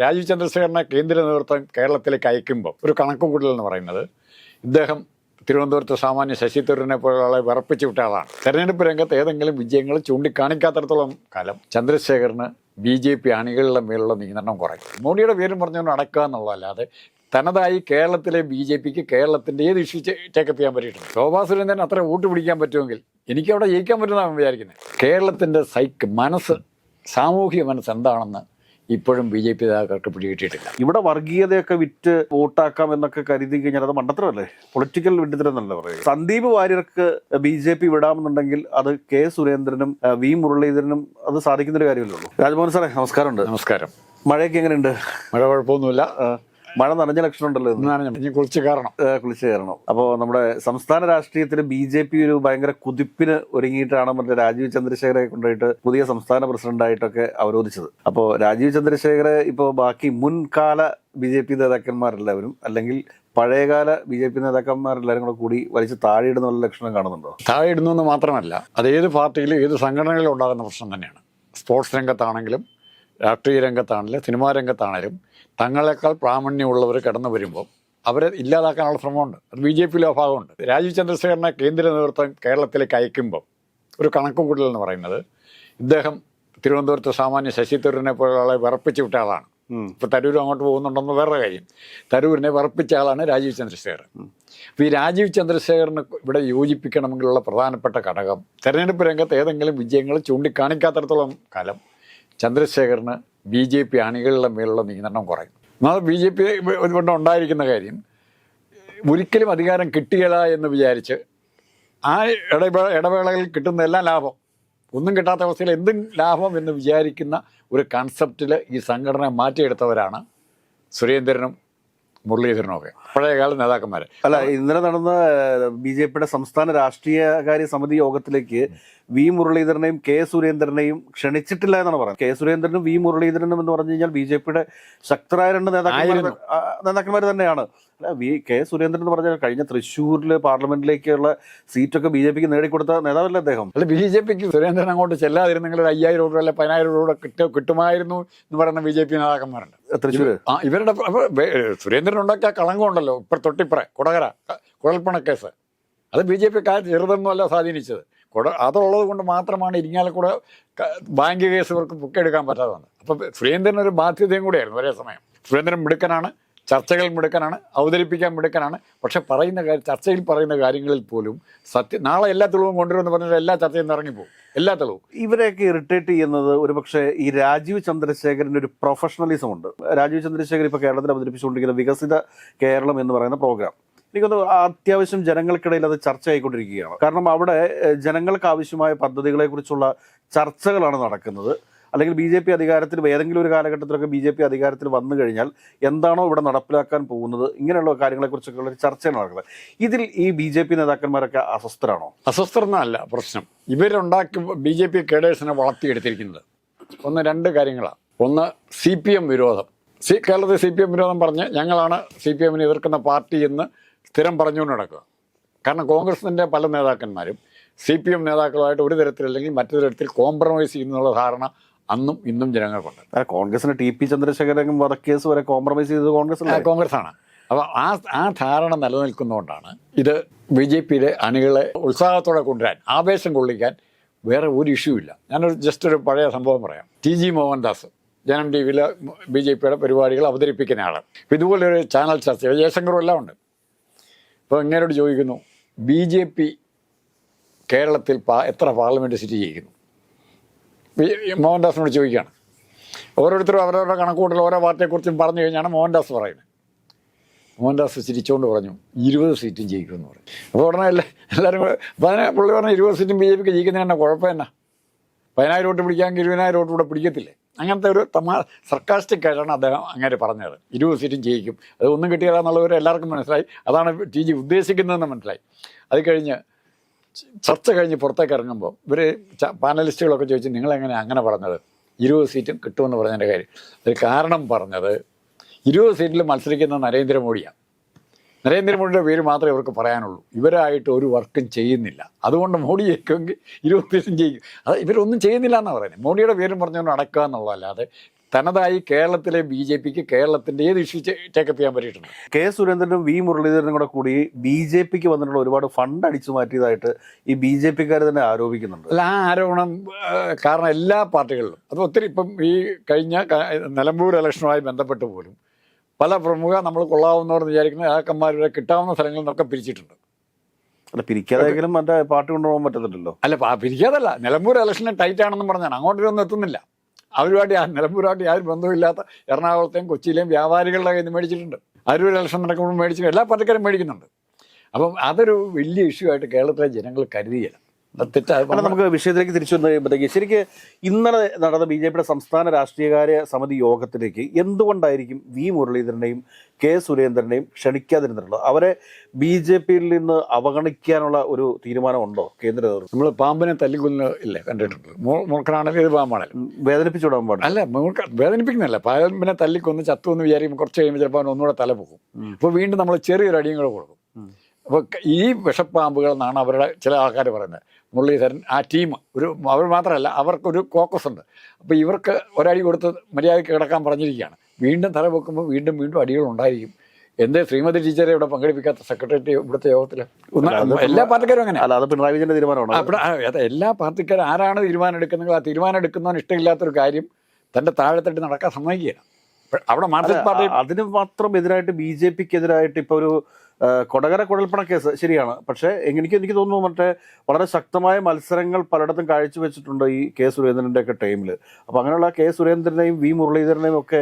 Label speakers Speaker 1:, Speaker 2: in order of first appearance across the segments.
Speaker 1: രാജീവ് ചന്ദ്രശേഖരനെ കേന്ദ്ര നേതൃത്വം കേരളത്തിലേക്ക് അയക്കുമ്പോൾ ഒരു കണക്കുകൂട്ടൽ എന്ന് പറയുന്നത് ഇദ്ദേഹം തിരുവനന്തപുരത്ത് സാമാന്യ ശശി തരൂരിനെ പോലുള്ള ആളെ വിറപ്പിച്ചു വിട്ട തെരഞ്ഞെടുപ്പ് രംഗത്ത് ഏതെങ്കിലും വിജയങ്ങൾ ചൂണ്ടിക്കാണിക്കാത്തടത്തോളം കാലം ചന്ദ്രശേഖരന് ബി ജെ പി അണികളുടെ മേലുള്ള നിയന്ത്രണം കുറയ്ക്കും മോഡിയുടെ പേരും പറഞ്ഞുകൊണ്ട് അടക്കുക എന്നുള്ളതല്ലാതെ തനതായി കേരളത്തിലെ ബി ജെ പിക്ക് കേരളത്തിന്റെ ഏത് ഇഷ്യൂ ടേക്കപ്പ് ചെയ്യാൻ പറ്റിയിട്ടുണ്ട്? ശോഭാ സുരേന്ദ്രൻ അത്ര വോട്ട് പിടിക്കാൻ പറ്റുമെങ്കിൽ എനിക്ക് അവിടെ ജയിക്കാൻ പറ്റുന്നതാണ് വിചാരിക്കുന്നത്. കേരളത്തിന്റെ സൈക്ക് മനസ്സ് സാമൂഹിക മനസ്സ് എന്താണെന്ന് ഇപ്പോഴും ബി ജെ പി നേതാക്കൾക്ക് പിടികിട്ടിയിട്ടില്ല.
Speaker 2: ഇവിടെ വർഗീയതയൊക്കെ വിറ്റ് വോട്ടാക്കാം എന്നൊക്കെ കരുതി കഴിഞ്ഞാൽ അത് മണ്ടത്തരമല്ലേ? പൊളിറ്റിക്കൽ വിഡ്ഢിത്തരം എന്നല്ല പറയുക. സന്ദീപ് വാര്യർക്ക് ബി ജെ പി വിടാമെന്നുണ്ടെങ്കിൽ അത് കെ സുരേന്ദ്രനും വി മുരളീധരനും അത് സാധിക്കുന്ന ഒരു കാര്യമല്ലേ ഉള്ളൂ. രാജ്മോഹൻ സാറേ നമസ്കാരമുണ്ട്.
Speaker 1: നമസ്കാരം.
Speaker 2: മഴയൊക്കെ എങ്ങനെയുണ്ട്?
Speaker 1: മഴ കുഴപ്പമൊന്നുമില്ല.
Speaker 2: മഴ നനഞ്ഞ ലക്ഷണം ഉണ്ടല്ലോ
Speaker 1: കുളിച്ച് കയറണം
Speaker 2: കുളിച്ച് കയറണം അപ്പോൾ നമ്മുടെ സംസ്ഥാന രാഷ്ട്രീയത്തിൽ ബി ജെ പി ഒരു ഭയങ്കര കുതിപ്പിന് ഒരുങ്ങിയിട്ടാണ് മറ്റേ രാജീവ് ചന്ദ്രശേഖരെ കൊണ്ടുപോയിട്ട് പുതിയ സംസ്ഥാന പ്രസിഡന്റായിട്ടൊക്കെ അവരോധിച്ചത്. അപ്പോൾ രാജീവ് ചന്ദ്രശേഖരെ ഇപ്പോൾ ബാക്കി മുൻകാല ബി ജെ പി നേതാക്കന്മാരെല്ലാവരും അല്ലെങ്കിൽ പഴയകാല ബി ജെ പി നേതാക്കന്മാരെല്ലാവരും കൂടെ കൂടി വലിച്ച് താഴെയിടുന്ന വല്ല ലക്ഷണം കാണുന്നുണ്ടോ?
Speaker 1: താഴെയിടുന്നു മാത്രമല്ല അത് ഏത് പാർട്ടിയിലും ഏത് സംഘടനകളിലും ഉണ്ടാകുന്ന പ്രശ്നം തന്നെയാണ്. സ്പോർട്സ് രംഗത്താണെങ്കിലും രാഷ്ട്രീയ രംഗത്താണെങ്കിലും സിനിമാ രംഗത്താണെങ്കിലും തങ്ങളെക്കാൾ പ്രാമണ്യമുള്ളവർ കടന്നു വരുമ്പോൾ അവരെ ഇല്ലാതാക്കാനുള്ള ശ്രമമുണ്ട്. അത് ബി ജെ പിയിലെ ഭാഗമുണ്ട്. രാജീവ് ചന്ദ്രശേഖരനെ കേന്ദ്ര നേതൃത്വം കേരളത്തിലേക്ക് അയക്കുമ്പോൾ ഒരു കണക്കുകൂട്ടൽ എന്ന് പറയുന്നത് ഇദ്ദേഹം തിരുവനന്തപുരത്ത് സാമാന്യ ശശി തരൂരിനെ പോലെയുള്ള വിറപ്പിച്ചു വിട്ട ആളാണ്. ഇപ്പോൾ തരൂർ അങ്ങോട്ട് പോകുന്നുണ്ടെന്ന് വേറെ കാര്യം. തരൂരിനെ വിറപ്പിച്ച ആളാണ് രാജീവ് ചന്ദ്രശേഖരൻ. അപ്പോൾ ഈ രാജീവ് ചന്ദ്രശേഖരനെ ഇവിടെ യോജിപ്പിക്കണമെങ്കിലുള്ള പ്രധാനപ്പെട്ട ഘടകം തെരഞ്ഞെടുപ്പ് രംഗത്ത് ഏതെങ്കിലും വിജയങ്ങൾ ചൂണ്ടിക്കാണിക്കാത്തടത്തോളം കാലം ചന്ദ്രശേഖരന് ബി ജെ പി അണികളുടെ മേലുള്ള നിയന്ത്രണം കുറയും. എന്നാൽ ബി ജെ പി കൊണ്ട് ഉണ്ടായിരിക്കുന്ന കാര്യം ഒരിക്കലും അധികാരം കിട്ടിയല്ല എന്ന് വിചാരിച്ച് ആ ഇടവേള ഇടവേളകളിൽ കിട്ടുന്ന എല്ലാ ലാഭം ഒന്നും കിട്ടാത്ത അവസ്ഥയിൽ എന്തും ലാഭം എന്ന് വിചാരിക്കുന്ന ഒരു കൺസെപ്റ്റിൽ ഈ സംഘടന മാറ്റിയെടുത്തവരാണ് സുരേന്ദ്രനും മുരളീധരനും ഒക്കെ പഴയകാല നേതാക്കന്മാരെ.
Speaker 2: അല്ല ഇന്നലെ നടന്ന ബി ജെ പിയുടെ സംസ്ഥാന രാഷ്ട്രീയകാര്യ സമിതി യോഗത്തിലേക്ക് വി മുരളീധരനെയും കെ സുരേന്ദ്രനെയും ക്ഷണിച്ചിട്ടില്ല എന്നാണ് പറയുന്നത്. കെ സുരേന്ദ്രനും വി മുരളീധരനും എന്ന് പറഞ്ഞു കഴിഞ്ഞാൽ ബി ജെ പിയുടെ ശക്തരായ രണ്ട് നേതാക്കന്മാർ. നേതാക്കന്മാർ തന്നെയാണ്. അല്ല വി കെ സുരേന്ദ്രൻ എന്ന് പറഞ്ഞാൽ കഴിഞ്ഞ തൃശ്ശൂരിൽ പാർലമെന്റിലേക്കുള്ള സീറ്റൊക്കെ ബി ജെ പിക്ക് നേടിക്കൊടുത്ത നേതാവല്ലേ അദ്ദേഹം?
Speaker 1: അല്ല ബി ജെ പിക്ക് സുരേന്ദ്രൻ അങ്ങോട്ട് ചെല്ലാതിരുന്നെങ്കിൽ ഒരു അയ്യായിരം രൂപ അല്ലെ പതിനായിരം രൂപ കിട്ടുമായിരുന്നു എന്ന് പറയുന്ന ബി ജെ പി നേതാക്കന്മാരുണ്ട്. ആ ഇവരുടെ സുരേന്ദ്രൻ ഉണ്ടാക്കിയ കളങ്കം ഉണ്ടല്ലോ ഇപ്പം തൊട്ടിപ്പുറ കുടകര ക- കുഴൽപ്പണ കേസ്. അത് ബി ജെ പി ചെറുതൊന്നുമല്ല സ്വാധീനിച്ചത്. കുട അതുള്ളത് കൊണ്ട് മാത്രമാണ് ഇരിങ്ങാലക്കുട ബാങ്ക് കേസ് ഇവർക്ക് ബുക്കെടുക്കാൻ പറ്റാതെ വന്നത്. അപ്പം സുരേന്ദ്രൻ ഒരു ബാധ്യതയും കൂടിയായിരുന്നു ഒരേ സമയം. സുരേന്ദ്രൻ മിടുക്കനാണ് ചർച്ചകൾ മിടുക്കനാണ് അവതരിപ്പിക്കാൻ മിടുക്കനാണ്. പക്ഷെ പറയുന്ന കാര്യം ചർച്ചയിൽ പറയുന്ന കാര്യങ്ങളിൽ പോലും സത്യം നാളെ എല്ലാ തെളിവും കൊണ്ടുവരുമെന്ന് പറഞ്ഞാൽ എല്ലാ ചർച്ചയിൽ നിന്ന് ഇറങ്ങിപ്പോകും എല്ലാ തെളിവും.
Speaker 2: ഇവരെയൊക്കെ ഇറിറ്റേറ്റ് ചെയ്യുന്നത് ഒരുപക്ഷെ ഈ രാജീവ് ചന്ദ്രശേഖരന്റെ ഒരു പ്രൊഫഷണലിസം ഉണ്ട്. രാജീവ് ചന്ദ്രശേഖർ ഇപ്പോൾ കേരളത്തിൽ അവതരിപ്പിച്ചുകൊണ്ടിരിക്കുന്ന വികസിത കേരളം എന്ന് പറയുന്ന പ്രോഗ്രാം എനിക്കൊന്ന് അത്യാവശ്യം ജനങ്ങൾക്കിടയിൽ അത് ചർച്ചയായിക്കൊണ്ടിരിക്കുകയാണ് കാരണം അവിടെ ജനങ്ങൾക്ക് ആവശ്യമായ പദ്ധതികളെക്കുറിച്ചുള്ള ചർച്ചകളാണ് നടക്കുന്നത്. അല്ലെങ്കിൽ ബി ജെ പി അധികാരത്തിൽ ഏതെങ്കിലും ഒരു കാലഘട്ടത്തിലൊക്കെ ബി ജെ പി അധികാരത്തിൽ വന്നു കഴിഞ്ഞാൽ എന്താണോ ഇവിടെ നടപ്പിലാക്കാൻ പോകുന്നത് ഇങ്ങനെയുള്ള കാര്യങ്ങളെക്കുറിച്ചൊക്കെ ഒരു ചർച്ചയാണ് നടക്കുന്നത്. ഇതിൽ ഈ ബി ജെ പി നേതാക്കന്മാരൊക്കെ അസ്വസ്ഥരാണോ?
Speaker 1: അസ്വസ്ഥർന്നല്ല പ്രശ്നം. ഇവരുണ്ടാക്കി ബി ജെ പി കേഡേഴ്സിനെ വളർത്തിയെടുത്തിരിക്കുന്നത്. ഒന്ന് രണ്ട് കാര്യങ്ങളാണ് ഒന്ന് സി പി എം വിരോധം. സി കേരളത്തിൽ സി പി എം വിരോധം പറഞ്ഞ് ഞങ്ങളാണ് സി പി എമ്മിനെ എതിർക്കുന്ന പാർട്ടി എന്ന് സ്ഥിരം പറഞ്ഞുകൊണ്ട് നടക്കുക. കാരണം കോൺഗ്രസിന്റെ പല നേതാക്കന്മാരും സി പി എം നേതാക്കളുമായിട്ട് ഒരു തരത്തിലല്ലെങ്കിൽ മറ്റൊരു തരത്തിൽ കോംപ്രമൈസ് ചെയ്യുന്നുള്ള ധാരണ അന്നും ഇന്നും ജനങ്ങൾക്കുണ്ട്.
Speaker 2: കോൺഗ്രസിന് ടി പി ചന്ദ്രശേഖരൻ വധക്കേസ് വരെ കോംപ്രമൈസ് ചെയ്തത് കോൺഗ്രസ്
Speaker 1: ആ, കോൺഗ്രസ്സാണ് അപ്പോൾ ആ ആ ധാരണ നിലനിൽക്കുന്നതുകൊണ്ടാണ് ഇത് ബി ജെ പിയിലെ അണികളെ ഉത്സാഹത്തോടെ കൊണ്ടുവരാൻ ആവേശം കൊള്ളിക്കാൻ വേറെ ഒരു ഇഷ്യൂ ഇല്ല. ഞാനൊരു ജസ്റ്റ് ഒരു പഴയ സംഭവം പറയാം. ടി ജി മോഹൻദാസ് ജനം ടി വിയിലെ ബി ജെ പിയുടെ പരിപാടികൾ അവതരിപ്പിക്കുന്ന ആൾ അപ്പോൾ ഇതുപോലൊരു ചാനൽ ചർച്ച ജയശങ്കറും എല്ലാം ഉണ്ട്. അപ്പോൾ ഇങ്ങനോട് ചോദിക്കുന്നു? ബി ജെ പി കേരളത്തിൽ എത്ര പാർലമെന്റ് സീറ്റ് ജയിക്കുന്നു? ബി- മോഹൻദാസിനോട് ചോദിക്കുകയാണ്. ഓരോരുത്തരും അവരവരുടെ കണക്കുകൂട്ടൽ ഓരോ പാർട്ടിയെക്കുറിച്ചും പറഞ്ഞു കഴിഞ്ഞാണ് മോഹൻദാസ് പറയുന്നത്. മോഹൻദാസ് ചിരിച്ചുകൊണ്ട് പറഞ്ഞു ഇരുപത് സീറ്റും ജയിക്കുമെന്ന് പറഞ്ഞു. അപ്പോൾ ഉടനെ എല്ലാ എല്ലാവരും പതിനാ പുള്ളി പറഞ്ഞു ഇരുപത് സീറ്റും ബി ജെ പിക്ക് ജയിക്കുന്നതിന് തന്നെ കുഴപ്പം പതിനായിരം വോട്ട് പിടിക്കാമെങ്കിൽ ഇരുപതിനായിരം വോട്ട് കൂടെ പിടിക്കത്തില്ലേ? അങ്ങനത്തെ ഒരു തമാ സർക്കാസ്റ്റിക് ആയിട്ടാണ് അദ്ദേഹം അങ്ങനെ പറഞ്ഞത്. ഇരുപത് സീറ്റും ജയിക്കും. അത് ഒന്നും കിട്ടിയതാണെന്നുള്ളവർ എല്ലാവർക്കും മനസ്സിലായി. അതാണ് ടി ജി ഉദ്ദേശിക്കുന്നതെന്ന് മനസ്സിലായി. അത് കഴിഞ്ഞ് ചർച്ച കഴിഞ്ഞ് പുറത്തേക്ക് ഇറങ്ങുമ്പോൾ ഇവർ പാനലിസ്റ്റുകളൊക്കെ ചോദിച്ചു നിങ്ങളെങ്ങനെ അങ്ങനെ പറഞ്ഞത്? ഇരുപത് സീറ്റും കിട്ടുമെന്ന് പറഞ്ഞതിന്റെ കാര്യം. ഒരു കാരണം പറഞ്ഞത് ഇരുപത് സീറ്റിൽ മത്സരിക്കുന്ന നരേന്ദ്രമോദിയാണ്. നരേന്ദ്രമോദിയുടെ പേര് മാത്രമേ ഇവർക്ക് പറയാനുള്ളൂ. ഇവരായിട്ട് ഒരു വർക്കും ചെയ്യുന്നില്ല. അതുകൊണ്ട് മോഡി ജയിക്കുമെങ്കിൽ ഇരുപത് സീറ്റും ജയിക്കും അത് ഇവരൊന്നും ചെയ്യുന്നില്ല എന്നാണ് പറയുന്നത്. മോഡിയുടെ പേരും പറഞ്ഞുകൊണ്ട് അടക്കുക എന്നുള്ളതല്ലാതെ തനതായി കേരളത്തിലെ ബി ജെ പിക്ക് കേരളത്തിന്റെ ഏത് ഇഷ്യൂ ടേക്കപ്പ് ചെയ്യാൻ പറ്റിയിട്ടുണ്ട്?
Speaker 2: കെ സുരേന്ദ്രനും വി മുരളീധരനും കൂടെ കൂടി ബി ജെ പിക്ക് വന്നിട്ടുള്ള ഒരുപാട് ഫണ്ട് അടിച്ചു മാറ്റിയതായിട്ട് ഈ ബി ജെ പിക്കാർ തന്നെ ആരോപിക്കുന്നുണ്ട്.
Speaker 1: അല്ല ആ ആരോപണം കാരണം എല്ലാ പാർട്ടികളിലും അത് ഒത്തിരി ഇപ്പം ഈ കഴിഞ്ഞ നിലമ്പൂർ ഇലക്ഷനുമായി ബന്ധപ്പെട്ട് പോലും പല പ്രമുഖ നമ്മൾ കൊള്ളാവുന്നവരെന്ന് വിചാരിക്കുന്ന ആക്കന്മാരുടെ കിട്ടാവുന്ന സ്ഥലങ്ങളിൽ നിന്നൊക്കെ പിരിച്ചിട്ടുണ്ട്.
Speaker 2: അല്ല പിരിക്കാതെങ്കിലും മറ്റേ പാർട്ടി കൊണ്ടുപോകാൻ പറ്റത്തില്ലല്ലോ.
Speaker 1: അല്ല പിരിക്കാതല്ല. നിലമ്പൂർ ഇലക്ഷന് ടൈറ്റ് ആണെന്ന് പറഞ്ഞാണ്. അങ്ങോട്ടൊന്നും എത്തുന്നില്ല. അവരുമായിട്ട് നിലമ്പൂരുമായിട്ട് യാതൊരു ബന്ധമില്ലാത്ത എറണാകുളത്തെയും കൊച്ചിയിലെയും വ്യാപാരികളുടെ കയ്യിൽ നിന്ന് മേടിച്ചിട്ടുണ്ട്. അരൂർ ഇലക്ഷൻ നടക്കുമ്പോൾ മേടിച്ചു എല്ലാ പാർട്ടിക്കാരും മേടിക്കുന്നുണ്ട്. അപ്പം അതൊരു വലിയ ഇഷ്യൂ ആയിട്ട് കേരളത്തിലെ ജനങ്ങൾ കരുതിയില്ല. അത് തെറ്റാ.
Speaker 2: നമുക്ക് വിഷയത്തിലേക്ക് തിരിച്ചു വന്നു കഴിയുമ്പോഴത്തേക്ക് ശരിക്ക് ഇന്നലെ നടന്ന ബി ജെ പിയുടെ സംസ്ഥാന രാഷ്ട്രീയകാര്യ സമിതി യോഗത്തിലേക്ക് എന്തുകൊണ്ടായിരിക്കും വി മുരളീധരനെയും കെ സുരേന്ദ്രനെയും ക്ഷണിക്കാതിരുന്നിട്ടുള്ളത്? അവരെ ബി ജെ പിയിൽ നിന്ന് അവഗണിക്കാനുള്ള ഒരു തീരുമാനമുണ്ടോ കേന്ദ്ര
Speaker 1: നമ്മൾ പാമ്പിനെ തല്ലിക്കൊല്ലുന്ന ഇല്ല കണ്ടിട്ടുണ്ട്. മൂ- പാമ്പാണ് ഇത് പാമ്പാണല്ലോ
Speaker 2: വേദനിപ്പിച്ചു വിടാൻ പാടില്ല.
Speaker 1: അല്ല മൂർഖ വേദനിപ്പിക്കുന്നില്ല പാമ്പിനെ തല്ലിക്കൊന്ന് ചത്തു എന്ന് വിചാരിക്കുമ്പോൾ കുറച്ച് കഴിയുമ്പോൾ ചിലപ്പോൾ അവൻ ഒന്നുകൂടെ തല പോകും. അപ്പോൾ വീണ്ടും നമ്മൾ ചെറിയൊരു അടിയും കൂടെ കൊടുക്കും. അപ്പോൾ ഈ വിഷപ്പാമ്പുകൾ എന്നാണ് അവരുടെ ചില ആൾക്കാർ പറയുന്നത്. മുരളീധരൻ ആ ടീം ഒരു അവർ മാത്രമല്ല അവർക്കൊരു കോക്കസ് ഉണ്ട്. അപ്പോൾ ഇവർക്ക് ഒരടി കൊടുത്ത് മര്യാദയ്ക്ക് കിടക്കാൻ പറഞ്ഞിരിക്കുകയാണ്. വീണ്ടും തല വെക്കുമ്പോൾ വീണ്ടും വീണ്ടും അടികൾ ഉണ്ടായിരിക്കും. എന്തേ ശ്രീമതി ടീച്ചറെ ഇവിടെ പങ്കെടുപ്പിക്കാത്ത സെക്രട്ടറി ഇവിടുത്തെ യോഗത്തിൽ എല്ലാ പാർട്ടിക്കാരും അങ്ങനെ.
Speaker 2: അല്ല അത് പിണറായി വിജയന്റെ തീരുമാനമാണ്?
Speaker 1: എല്ലാ പാർട്ടിക്കാരും ആരാണ് തീരുമാനം എടുക്കുന്നത് ആ തീരുമാനം എടുക്കുന്നവന് ഇഷ്ടമില്ലാത്തൊരു കാര്യം തന്റെ താഴെത്തട്ടി നടക്കാൻ സമ്മതിക്കുകയാണ്. അവിടെ മാർക്സിസ്റ്റ് പാർട്ടി
Speaker 2: അതിന് മാത്രം എതിരായിട്ട് ബി ജെ പിക്ക് എതിരായിട്ട് ഇപ്പൊ ഒരു കൊടകര കുഴൽപ്പണ കേസ് ശരിയാണ്. പക്ഷേ എനിക്ക് എനിക്ക് തോന്നുന്നു മറ്റേ വളരെ ശക്തമായ മത്സരങ്ങൾ പലയിടത്തും കാഴ്ചവെച്ചിട്ടുണ്ട് ഈ കെ സുരേന്ദ്രന്റെ ഒക്കെ ടൈമിൽ അപ്പം അങ്ങനെയുള്ള കെ സുരേന്ദ്രനെയും വി മുരളീധരനെയും ഒക്കെ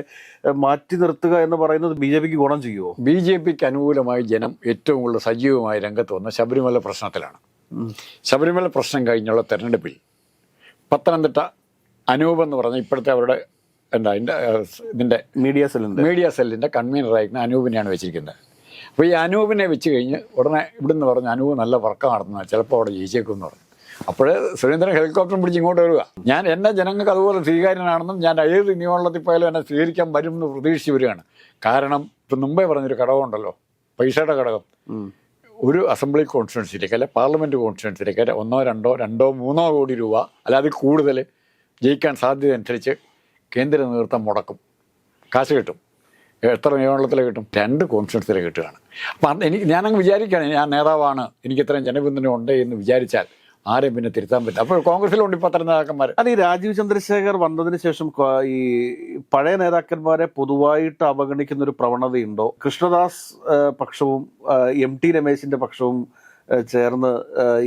Speaker 2: മാറ്റി നിർത്തുക എന്ന് പറയുന്നത് ബി ജെ പിക്ക് ഗുണം ചെയ്യുമോ
Speaker 1: ബി ജെ പിക്ക് അനുകൂലമായി ജനം ഏറ്റവും കൂടുതൽ സജീവമായി രംഗത്ത് വന്ന ശബരിമല പ്രശ്നത്തിലാണ്. ശബരിമല പ്രശ്നം കഴിഞ്ഞുള്ള തെരഞ്ഞെടുപ്പിൽ പത്തനംതിട്ട അനൂപ് എന്ന് പറഞ്ഞ ഇപ്പോഴത്തെ അവരുടെ എന്താ ഇതിന്റെ
Speaker 2: മീഡിയ സെല്ലിന്റെ
Speaker 1: മീഡിയ സെല്ലിന്റെ കൺവീനറായിരിക്കുന്ന അനൂപിനെയാണ് വെച്ചിരിക്കുന്നത്. അപ്പോൾ ഈ അനൂപിനെ വെച്ച് കഴിഞ്ഞ് ഉടനെ ഇവിടുന്ന് പറഞ്ഞു അനൂപ് നല്ല വർക്ക് നടത്തുന്നത് ചിലപ്പോൾ അവിടെ ജയിച്ചേക്കും എന്ന് പറഞ്ഞു. അപ്പോഴേ സുരേന്ദ്രൻ ഹെലികോപ്റ്റർ പിടിച്ച് ഇങ്ങോട്ട് വരിക. ഞാൻ എന്നെ ജനങ്ങൾക്ക് അതുപോലെ സ്വീകാര്യനാണെന്നും ഞാൻ ഏത് നിയമവെള്ളത്തിൽ പോയാലും എന്നെ സ്വീകരിക്കാൻ വരും എന്ന് പ്രതീക്ഷിച്ച് വരികയാണ്. കാരണം ഇപ്പം മുമ്പേ പറഞ്ഞൊരു ഘടകമുണ്ടല്ലോ പൈസയുടെ ഘടകം. ഒരു അസംബ്ലി കോൺസ്റ്റിറ്റ്യൻസിയിലേക്ക് അല്ലെ പാർലമെന്റ് കോൺസ്റ്റിറ്റ്യൻസിയിലേക്ക് അല്ലെ ഒന്നോ രണ്ടോ രണ്ടോ മൂന്നോ കോടി രൂപ അല്ലാതെ കൂടുതൽ ജയിക്കാൻ സാധ്യത അനുസരിച്ച് കേന്ദ്ര നേതൃത്വം മുടക്കും. കാശ് കിട്ടും. എത്ര നിയമമണ്ഡലത്തിലെ കിട്ടും? രണ്ട് കോൺസ്റ്റിറ്റ്യൻസിലെ കിട്ടുകയാണ്. അപ്പം എനിക്ക് ഞാനങ്ങ് വിചാരിക്കുകയാണ് ഞാൻ നേതാവാണ് എനിക്ക് ഇത്രയും ജനപിന്തുണ ഉണ്ട് എന്ന് വിചാരിച്ചാൽ ആരെയും പിന്നെ തിരുത്താൻ പറ്റും അപ്പോൾ കോൺഗ്രസിലുണ്ട് ഇപ്പോൾ അത്ര നേതാക്കന്മാർ
Speaker 2: അത് ഈ രാജീവ് ചന്ദ്രശേഖർ വന്നതിന് ശേഷം ഈ പഴയ നേതാക്കന്മാരെ പൊതുവായിട്ട് അവഗണിക്കുന്ന ഒരു പ്രവണതയുണ്ടോ? കൃഷ്ണദാസ് പക്ഷവും എം ടി രമേശിന്റെ പക്ഷവും ചേർന്ന്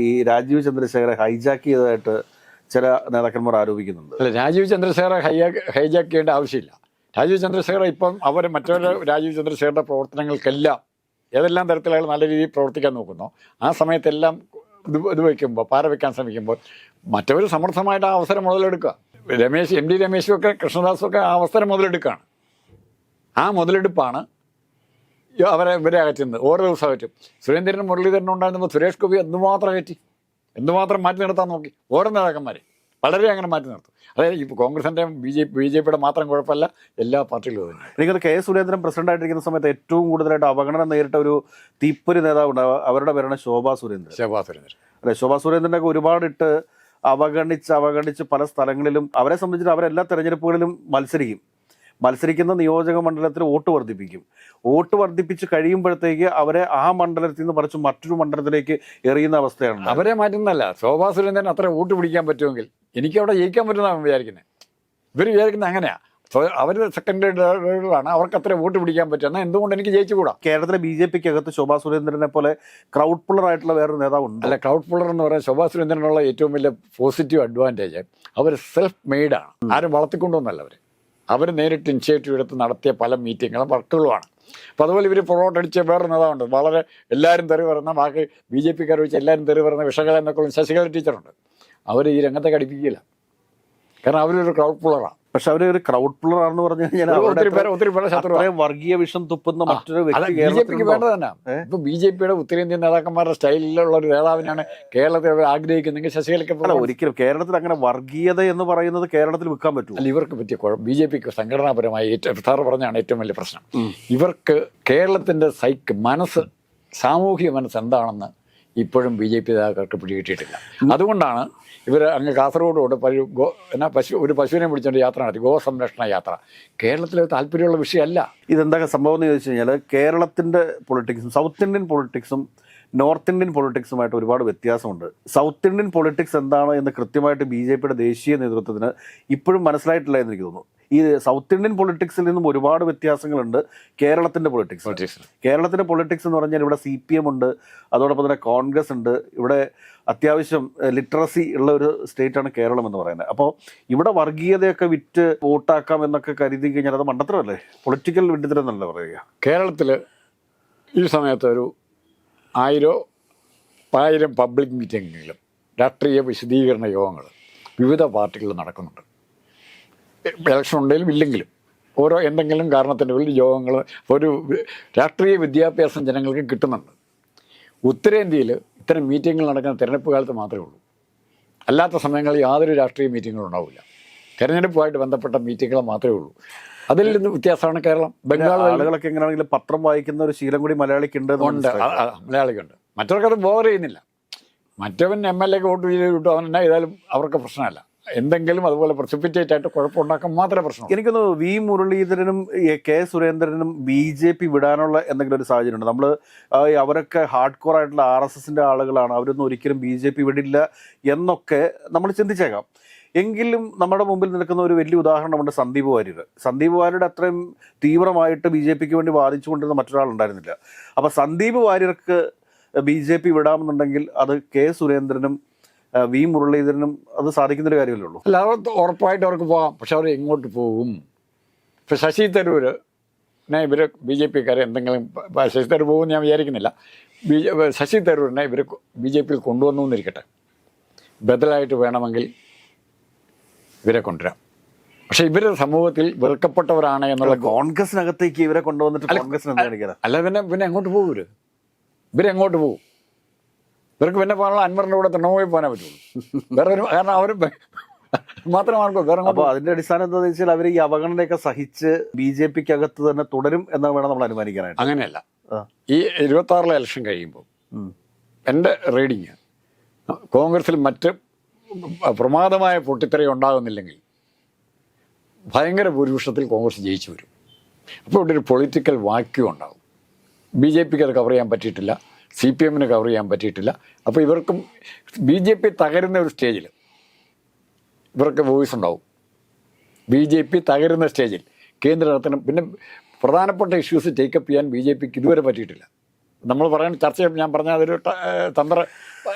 Speaker 2: ഈ രാജീവ് ചന്ദ്രശേഖരെ ഹൈജാക്ക് ചെയ്തതായിട്ട് ചില നേതാക്കന്മാർ ആരോപിക്കുന്നുണ്ട്.
Speaker 1: അല്ല രാജീവ് ചന്ദ്രശേഖരെ ഹൈജാക്ക് ചെയ്യേണ്ട ആവശ്യമില്ല. രാജീവ് ചന്ദ്രശേഖർ ഇപ്പം അവർ മറ്റൊരു രാജീവ് ചന്ദ്രശേഖരുടെ പ്രവർത്തനങ്ങൾക്കെല്ലാം ഏതെല്ലാം തരത്തിൽ നല്ല രീതിയിൽ പ്രവർത്തിക്കാൻ നോക്കുന്നു. ആ സമയത്തെല്ലാം ഇത് ഇത് വയ്ക്കുമ്പോൾ പാര വയ്ക്കാൻ ശ്രമിക്കുമ്പോൾ മറ്റവർ സമർത്ഥമായിട്ട് ആ അവസരം മുതലെടുക്കുക. രമേശ് എം ഡി രമേശും ഒക്കെ കൃഷ്ണദാസും ഒക്കെ ആ അവസരം മുതലെടുക്കുകയാണ്. ആ മുതലെടുപ്പാണ് അവരെ ഇവരെ അകറ്റുന്നത്. ഓരോ ദിവസം അകറ്റും. സുരേന്ദ്രനും മുരളീധരനും ഉണ്ടായിരുന്നപ്പോൾ സുരേഷ് ഗോപി എന്തുമാത്രം അകറ്റി? എന്തുമാത്രം മാറ്റി നിർത്താൻ നോക്കി? ഓരോ നേതാക്കന്മാരെ. വളരെ അങ്ങനെ മാറ്റി നിർത്തും. അതായത് ഇപ്പോൾ കോൺഗ്രസിന്റെ ബി ജെ ബി ജെ പിയുടെ മാത്രം കുഴപ്പമല്ല എല്ലാ പാർട്ടികളും തന്നെ
Speaker 2: എനിക്കത് കെ സുരേന്ദ്രൻ പ്രസിഡന്റ് ആയിട്ടിരിക്കുന്ന സമയത്ത് ഏറ്റവും കൂടുതലായിട്ട് അവഗണന നേരിട്ട ഒരു തീപ്പൊരി നേതാവുണ്ട് ഉണ്ടാവുക അവരുടെ പേരാണ് ശോഭാ സുരേന്ദ്രൻ.
Speaker 1: ശോഭാ സുരേന്ദ്രൻ.
Speaker 2: അല്ലെ ശോഭാ സുരേന്ദ്രനൊക്കെ ഒക്കെ ഒരുപാട് ഇട്ട് അവഗണിച്ച് അവഗണിച്ച് പല സ്ഥലങ്ങളിലും അവരെ സംബന്ധിച്ചിട്ട് അവരെല്ലാ തെരഞ്ഞെടുപ്പുകളിലും മത്സരിക്കും. മത്സരിക്കുന്ന നിയോജക മണ്ഡലത്തിൽ വോട്ട് വർദ്ധിപ്പിക്കും. വോട്ട് വർദ്ധിപ്പിച്ച് കഴിയുമ്പോഴത്തേക്ക് അവരെ ആ മണ്ഡലത്തിൽ നിന്ന് പറിച്ച് മറ്റൊരു മണ്ഡലത്തിലേക്ക് എറിയുന്ന അവസ്ഥയാണ്.
Speaker 1: അവരെ മാറ്റുന്നതല്ല. ശോഭാ സുരേന്ദ്രൻ അത്ര വോട്ട് പിടിക്കാൻ പറ്റുമെങ്കിൽ എനിക്ക് അവിടെ ജയിക്കാൻ പറ്റുന്നതാണ് വിചാരിക്കുന്നത് ഇവർ വിചാരിക്കുന്നത് അങ്ങനെയാണ് അവർ സെക്കൻഡ് ആണ് അവർക്ക് അത്ര വോട്ട് പിടിക്കാൻ പറ്റും. എന്നാൽ എന്തുകൊണ്ട് എനിക്ക് ജയിച്ചുകൂടാ?
Speaker 2: കേരളത്തിലെ ബി ജെ പിക്ക് അകത്ത് ശോഭാ സുരേന്ദ്രനെ പോലെ ക്രൗഡ് പുള്ളർ ആയിട്ടുള്ള വേറൊരു നേതാവുണ്ട്
Speaker 1: അല്ല ക്രൗഡ് പുള്ളർ എന്ന് പറയുന്നത് ശോഭാ സുരേന്ദ്രനുള്ള ഏറ്റവും വലിയ പോസിറ്റീവ് അഡ്വാന്റേജ് അവർ സെൽഫ് മെയ്ഡാണ് ആരും വളർത്തിക്കൊണ്ടുവന്നല്ല അവർ അവർ നേരിട്ട് ഇനിഷ്യേറ്റീവ് എടുത്ത് നടത്തിയ പല മീറ്റിങ്ങുകളും വർക്കുകളുമാണ്. അപ്പോൾ അതുപോലെ ഇവർ പുറകോട്ട് അടിച്ച വേറെ നേതാവുണ്ട്. വളരെ എല്ലാവരും തെറി പറയുന്ന ബാക്കി ബി ജെ പിക്കാർ വെച്ച് എല്ലാവരും തെറി പറയുന്ന വിഷകല ശശികല ടീച്ചറുണ്ട്. അവർ ഈ രംഗത്തെ കടിപ്പിക്കില്ല കാരണം അവരൊരു ക്രൗഡ് പുള്ളറാണ്
Speaker 2: പക്ഷെ അവർ ഒരു ക്രൗഡ് പുള്ളർ ആണെന്ന് പറഞ്ഞു കഴിഞ്ഞാൽ
Speaker 1: ഒത്തിരി പേരെ ഒത്തിരി പേരെ ശത്രു
Speaker 2: വർഗീയ വിഷം തുപ്പുന്ന മറ്റൊരു വ്യക്തി
Speaker 1: ബി ജെ പിക്ക് തന്നെ? ഇപ്പൊ ബി ജെ പിയുടെ ഉത്തരേന്ത്യൻ നേതാക്കന്മാരുടെ സ്റ്റൈലിലുള്ള ഒരു നേതാവിനാണ് കേരളത്തിൽ ആഗ്രഹിക്കുന്നെങ്കിൽ ശശികലയ്ക്ക്
Speaker 2: ഒരിക്കലും കേരളത്തിൽ അങ്ങനെ വർഗീയത എന്ന് പറയുന്നത് കേരളത്തിൽ വിൽക്കാൻ പറ്റും
Speaker 1: അല്ല ഇവർക്ക് പറ്റിയ കുഴപ്പം ബി ജെ പിക്ക് സംഘടനാപരമായി ഏറ്റവും സാറ് പറഞ്ഞാണ് ഏറ്റവും വലിയ പ്രശ്നം. ഇവർക്ക് കേരളത്തിന്റെ സൈക്ക് മനസ്സ് സാമൂഹിക മനസ്സ് എന്താണെന്ന് ഇപ്പോഴും ബി ജെ പി നേതാക്കൾക്ക് പിടികിട്ടിയിട്ടില്ല. അതുകൊണ്ടാണ് ഇവർ അങ്ങ് കാസർഗോഡോട് പരു ഗോ എന്നാ പശു ഒരു പശുവിനെ പിടിച്ചുകൊണ്ട് യാത്ര നടത്തി ഗോ സംരക്ഷണ യാത്ര. കേരളത്തിലെ താല്പര്യമുള്ള വിഷയമല്ല.
Speaker 2: ഇതെന്താ സംഭവം എന്ന് ചോദിച്ചു കഴിഞ്ഞാൽ കേരളത്തിന്റെ പൊളിറ്റിക്സും സൗത്ത് ഇന്ത്യൻ പൊളിറ്റിക്സും നോർത്ത് ഇന്ത്യൻ പൊളിറ്റിക്സുമായിട്ട് ഒരുപാട് വ്യത്യാസമുണ്ട്. സൗത്ത് ഇന്ത്യൻ പൊളിറ്റിക്സ് എന്താണ് എന്ന് കൃത്യമായിട്ട് ബി ജെ പിയുടെ ദേശീയ നേതൃത്വത്തിന് ഇപ്പോഴും മനസ്സിലായിട്ടില്ല എന്ന് എനിക്ക് തോന്നുന്നു. ഈ സൗത്ത് ഇന്ത്യൻ പൊളിറ്റിക്സിൽ നിന്നും ഒരുപാട് വ്യത്യാസങ്ങളുണ്ട്. കേരളത്തിന്റെ പൊളിറ്റിക്സ്. കേരളത്തിന്റെ പൊളിറ്റിക്സ് എന്ന് പറഞ്ഞാൽ ഇവിടെ സി പി എം ഉണ്ട്. അതോടൊപ്പം തന്നെ കോൺഗ്രസ് ഉണ്ട്. ഇവിടെ അത്യാവശ്യം ലിറ്ററസി ഉള്ള ഒരു സ്റ്റേറ്റാണ് കേരളം എന്ന് പറയുന്നത്. അപ്പോൾ ഇവിടെ വർഗീയതയൊക്കെ വിറ്റ് വോട്ടാക്കാം എന്നൊക്കെ കരുതി കഴിഞ്ഞാൽ അത് മണ്ടത്തരമല്ലേ? പൊളിറ്റിക്കൽ വിഡ്ഢിത്തരം എന്നല്ല പറയുക?
Speaker 1: കേരളത്തിൽ ഈ സമയത്ത് ഒരു ആയിരോ ആയിരം പബ്ലിക് മീറ്റിങ്ങിലും രാഷ്ട്രീയ വിശദീകരണ യോഗങ്ങൾ വിവിധ പാർട്ടികളിൽ നടക്കുന്നുണ്ട്. ഇലക്ഷൻ ഉണ്ടെങ്കിലും ഇല്ലെങ്കിലും ഓരോ എന്തെങ്കിലും കാരണത്തിന്റെ പേരിൽ യോഗങ്ങൾ ഒരു രാഷ്ട്രീയ വിദ്യാഭ്യാസം ജനങ്ങൾക്ക് കിട്ടുന്നുണ്ട്. ഉത്തരേന്ത്യയിൽ ഇത്തരം മീറ്റിങ്ങുകൾ നടക്കുന്ന തിരഞ്ഞെടുപ്പ് കാലത്ത് മാത്രമേ ഉള്ളൂ. അല്ലാത്ത സമയങ്ങളിൽ യാതൊരു രാഷ്ട്രീയ മീറ്റിങ്ങുകളും ഉണ്ടാവില്ല. തെരഞ്ഞെടുപ്പുമായിട്ട് ബന്ധപ്പെട്ട മീറ്റിങ്ങുകൾ മാത്രമേ ഉള്ളൂ. അതിൽ നിന്ന് വ്യത്യാസമാണ് കേരളം. ബംഗാൾ
Speaker 2: ആളുകളൊക്കെ എങ്ങനെയാണെങ്കിലും പത്രം വായിക്കുന്ന ഒരു ശീലം കൂടി മലയാളിക്ക് ഉണ്ട്.
Speaker 1: ഉണ്ട് മലയാളിക്കുണ്ട്. മറ്റവർക്ക് അത് ബോധർ ചെയ്യുന്നില്ല. മറ്റവൻ എം എൽ എക്ക് വോട്ട് ചെയ്ത് കിട്ടും അവൻ എന്നാ ചെയ്താലും അവർക്ക് പ്രശ്നമല്ല. എന്തെങ്കിലും അതുപോലെ പ്രസിപ്പിറ്റേറ്റ് ആയിട്ട് കുഴപ്പമുണ്ടാക്കാൻ മാത്രമേ പ്രശ്നം
Speaker 2: എനിക്കൊന്ന് വി മുരളീധരനും കെ സുരേന്ദ്രനും ബി ജെ പി വിടാനുള്ള എന്തെങ്കിലും ഒരു സാഹചര്യം ഉണ്ട് നമ്മൾ അവരൊക്കെ ഹാർഡ് കോർ ആയിട്ടുള്ള ആർ എസ് എസിന്റെ ആളുകളാണ്. അവരൊന്നും ഒരിക്കലും ബി ജെ പി വിടില്ല എന്നൊക്കെ നമ്മൾ ചിന്തിച്ചേക്കാം. എങ്കിലും നമ്മുടെ മുമ്പിൽ നിൽക്കുന്ന ഒരു വലിയ ഉദാഹരണമുണ്ട് സന്ദീപ് വാര്യർ. സന്ദീപ് വാര്യരുടെ അത്രയും തീവ്രമായിട്ട് ബി ജെ പിക്ക് വേണ്ടി വാദിച്ചുകൊണ്ടിരുന്ന മറ്റൊരാൾ ഉണ്ടായിരുന്നില്ല അപ്പൊ സന്ദീപ് വാര്യർക്ക് ബി ജെ പി വിടാമെന്നുണ്ടെങ്കിൽ അത് കെ സുരേന്ദ്രനും വി മുരളീധരനും അത് സാധിക്കുന്ന ഒരു കാര്യമല്ലേ ഉള്ളൂ.
Speaker 1: അല്ല അവർ ഉറപ്പായിട്ട് അവർക്ക് പോകാം. പക്ഷെ അവർ എങ്ങോട്ട് പോകും? ഇപ്പം ശശി തരൂർ ഇവർ ബി ജെ പിക്കാർ എന്തെങ്കിലും ശശി തരൂർ പോകുമെന്ന് ഞാൻ വിചാരിക്കുന്നില്ല. ബി ജെ ശശി തരൂരിനെ ഇവർ ബി ജെ പിയിൽ കൊണ്ടുവന്നു എന്നിരിക്കട്ടെ. ബദലായിട്ട് വേണമെങ്കിൽ ഇവരെ കൊണ്ടുവരാം. പക്ഷെ ഇവർ സമൂഹത്തിൽ വെറുക്കപ്പെട്ടവരാണ് എന്നുള്ള
Speaker 2: കോൺഗ്രസിനകത്തേക്ക് ഇവരെ കൊണ്ടുവന്നിട്ട് കോൺഗ്രസിന് എന്താ
Speaker 1: അല്ല പിന്നെ പിന്നെ എങ്ങോട്ട് പോകും ഇവർ ഇവരെങ്ങോട്ട് പോകും ഇവർക്ക് പിന്നെ പോകാനുള്ള അൻവറിന്റെ കൂടെ തൃണമൂലിൽ പോകാനേ പറ്റുള്ളൂ. വേറെ ഒരു കാരണം അവർ മാത്രമാണ് വേറെ
Speaker 2: അപ്പൊ
Speaker 1: അങ്ങോട്ട്
Speaker 2: അതിന്റെ അടിസ്ഥാനം എന്താണെന്ന് വെച്ചാൽ അവർ ഈ അവഗണനയൊക്കെ സഹിച്ച് ബി ജെ പിക്ക് അകത്ത് തന്നെ തുടരും എന്ന് വേണം നമ്മൾ അനുമാനിക്കാനായിട്ട്.
Speaker 1: അങ്ങനെയല്ല. ഈ ഇരുപത്തി ആറിലെ ഇലക്ഷൻ കഴിയുമ്പോൾ. എന്റെ റീഡിങ് കോൺഗ്രസിൽ മറ്റ് പ്രമാദമായ പൊട്ടിത്തെറി ഉണ്ടാകുന്നില്ലെങ്കിൽ ഭയങ്കര ഭൂരിപക്ഷത്തിൽ കോൺഗ്രസ് ജയിച്ചു വരും. അപ്പോൾ ഇവിടെ ഒരു പൊളിറ്റിക്കൽ വാക്യം ഉണ്ടാകും ബി ജെ പിക്ക് അത് കവർ ചെയ്യാൻ പറ്റിയിട്ടില്ല. സി പി എമ്മിന് കവർ ചെയ്യാൻ പറ്റിയിട്ടില്ല. അപ്പോൾ ഇവർക്കും ബി ജെ പി തകരുന്ന ഒരു സ്റ്റേജിൽ ഇവർക്ക് വോയിസ് ഉണ്ടാവും. ബി ജെ പി തകരുന്ന സ്റ്റേജിൽ കേന്ദ്രത്തിന് പിന്നെ പ്രധാനപ്പെട്ട ഇഷ്യൂസ് ടേക്കപ്പ് ചെയ്യാൻ ബി ജെ പിക്ക് ഇതുവരെ പറ്റിയിട്ടില്ല. നമ്മൾ പറയാൻ ചർച്ച ഞാൻ പറഞ്ഞ അതൊരു തന്ത്ര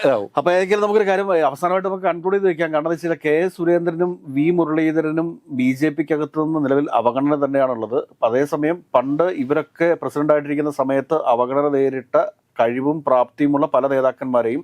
Speaker 1: ഇതാവും.
Speaker 2: അപ്പോൾ ഏതെങ്കിലും നമുക്കൊരു കാര്യം അവസാനമായിട്ട് നമുക്ക് കൺക്ലൂഡ് ചെയ്ത് വെക്കാം. കാരണം വെച്ചാൽ കെ സുരേന്ദ്രനും വി മുരളീധരനും ബി ജെ പിക്ക് അകത്ത് നിന്ന് നിലവിൽ അവഗണന തന്നെയാണുള്ളത്. അതേസമയം പണ്ട് ഇവരൊക്കെ പ്രസിഡന്റ് ആയിട്ടിരിക്കുന്ന സമയത്ത് അവഗണന നേരിട്ട കഴിവും പ്രാപ്തിയുമുള്ള പല നേതാക്കന്മാരെയും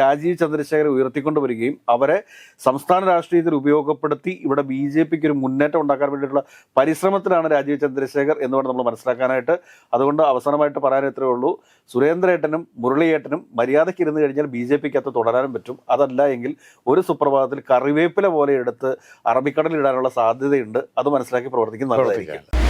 Speaker 2: രാജീവ് ചന്ദ്രശേഖർ ഉയർത്തിക്കൊണ്ടുവരികയും അവരെ സംസ്ഥാന രാഷ്ട്രീയത്തിൽ ഉപയോഗപ്പെടുത്തി ഇവിടെ ബി ജെ പിക്ക് ഒരു മുന്നേറ്റം ഉണ്ടാക്കാൻ വേണ്ടിയിട്ടുള്ള പരിശ്രമത്തിലാണ് രാജീവ് ചന്ദ്രശേഖർ എന്ന് വേണം നമ്മൾ മനസ്സിലാക്കാനായിട്ട്. അതുകൊണ്ട് അവസാനമായിട്ട് പറയാൻ ഇത്രയേ ഉള്ളൂ. സുരേന്ദ്രേട്ടനും മുരളിയേട്ടനും മര്യാദയ്ക്ക് ഇരുന്ന് കഴിഞ്ഞാൽ ബി ജെ പിക്ക് അത് തുടരാനും പറ്റും. അതല്ല എങ്കിൽ ഒരു സുപ്രഭാതത്തിൽ കറിവേപ്പില പോലെ എടുത്ത് അറബിക്കടലിൽ ഇടാനുള്ള സാധ്യതയുണ്ട്. അത് മനസ്സിലാക്കി പ്രവർത്തിക്കുന്ന നല്ലതായിരിക്കും.